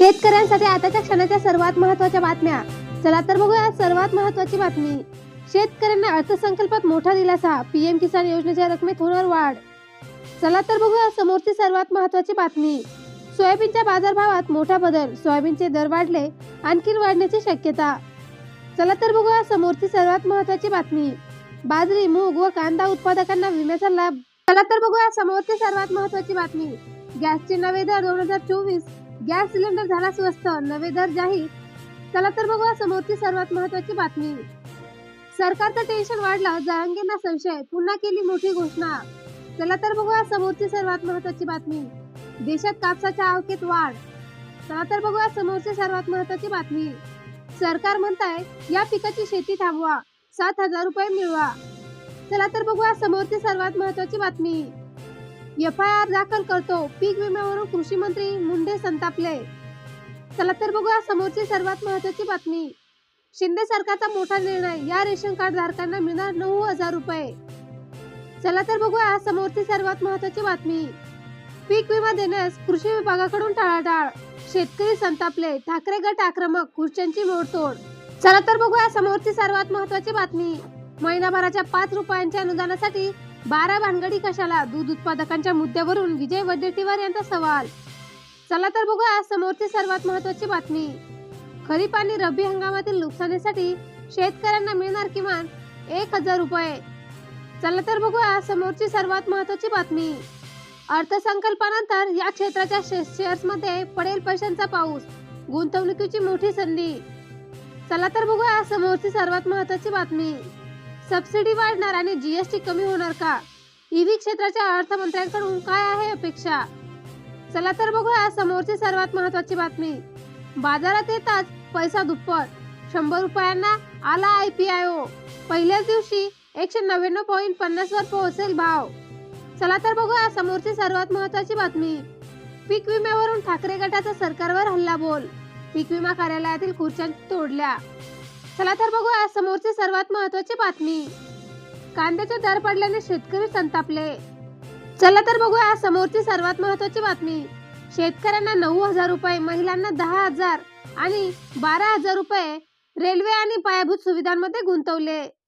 शेतकऱ्यांसाठी आताच्या क्षणाच्या सर्वात महत्त्वाच्या बातम्या. चला तर बघूया सर्वात महत्त्वाची बातमी. शेतकऱ्यांना अर्थसंकल्पात मोठा दिलासा पीएम किसान योजनेच्या रकमेत होणार वाढ. चला तर बघूया समोरची सर्वात महत्त्वाची बातमी. सोयाबीनच्या बाजारभावात मोठा बदल सोयाबीनचे दर वाढले आणखी वाढण्याची शक्यता. चला तर बघूया समोरची सर्वात महत्त्वाची बातमी. बाजरी मूग व कांदा उत्पादकांना विम्याचा लाभ. चला तर बघूया समोरची सर्वात महत्त्वाची बातमी. गॅसचे नवे दर दोन हजार चोवीस. गॅस सिलेंडर झाला स्वस्त नवे दर जाहीर. चला तर बघूया समोरची सर्वात महत्त्वाची बातमी. सरकारचं टेन्शन वाढलं जहांगीरना संशय पुन्हा केली मोठी घोषणा. चला तर बघूया समोरची सर्वात महत्त्वाची बातमी. देशात कापसाच्या आवकेत वाढ. चला तर बघूया समोरची सर्वात महत्त्वाची बातमी. सरकार म्हणताय या पिकाची शेती थांबवा सात हजार रुपये मिळवा. चला तर बघूया समोरची सर्वात महत्त्वाची बातमी. एफ आय आर दाखल करतो. पीक विम्यावरून कृषी मंत्री मुंडे संतापले. चला तर बघूया समोरची सर्वात महत्त्वाची बातमी. शिंदे सरकारचा मोठा निर्णय. या रेशन कार्ड धारकांना मिळणार नऊ हजार रुपये. चला तर बघूया समोरची सर्वात महत्त्वाची बातमी. पीक विमा देण्यास कृषी विभागाकडून टाळाटाळ. शेतकरी संतापले. ठाकरे गट आक्रमक. खुर्च्यांची मोडतोड. चला तर बघूया समोरची सर्वात महत्त्वाची बातमी. महिनाभराच्या पाच रुपयांच्या अनुदानासाठी बारा भानगडी कशाला? दूध उत्पादकांच्या मुद्द्यावरून विजय वडेट्टीवार यांचा सवाल. चला तर बघूया समोरची सर्वात महत्त्वाची बातमी. खरीप आणि रब्बी हंगामातील नुकसानीसाठी शेतकऱ्यांना मिळणार किमान एक हजार रुपये. चला तर बघूया समोरची सर्वात महत्त्वाची बातमी. अर्थसंकल्पानंतर या क्षेत्राच्या शेअर्समध्ये पडेल पैशांचा पाऊस. गुंतवणुकीची मोठी संधी. चला तर बघूया समोरची सर्वात महत्त्वाची बातमी. सबसिडी वाढणार आणि जीएसटी कमी होणार का? ईव्ही क्षेत्राच्या अर्थमंत्र्यांकडून काय आहे अपेक्षा? चला तर बघूया समोरची सर्वात महत्त्वाची बातमी. बाजारात येताच पैसा दुप्पट. शंभर रुपयांना आला आय पी आय ओ पहिल्याच दिवशी एकशे नव्याण्णव पॉईंट पन्नास वर पोहोचेल भाव. चला तर बघूया समोरची सर्वात महत्त्वाची बातमी. पीक विम्यावरून ठाकरे गटाचा सरकारवर हल्ला बोल. पीक विमा कार्यालयातील खुर्च्या तोडल्या. चला तर बघूया समोरची सर्वात महत्त्वाची बातमी. कांद्याचे दर पडल्याने शेतकरी संतापले. चला तर बघूया समोरची सर्वात महत्त्वाची बातमी. शेतकऱ्यांना नऊ हजार रुपये महिलांना दहा हजार आणि बारा हजार रुपये रेल्वे आणि पायाभूत सुविधांमध्ये गुंतवले.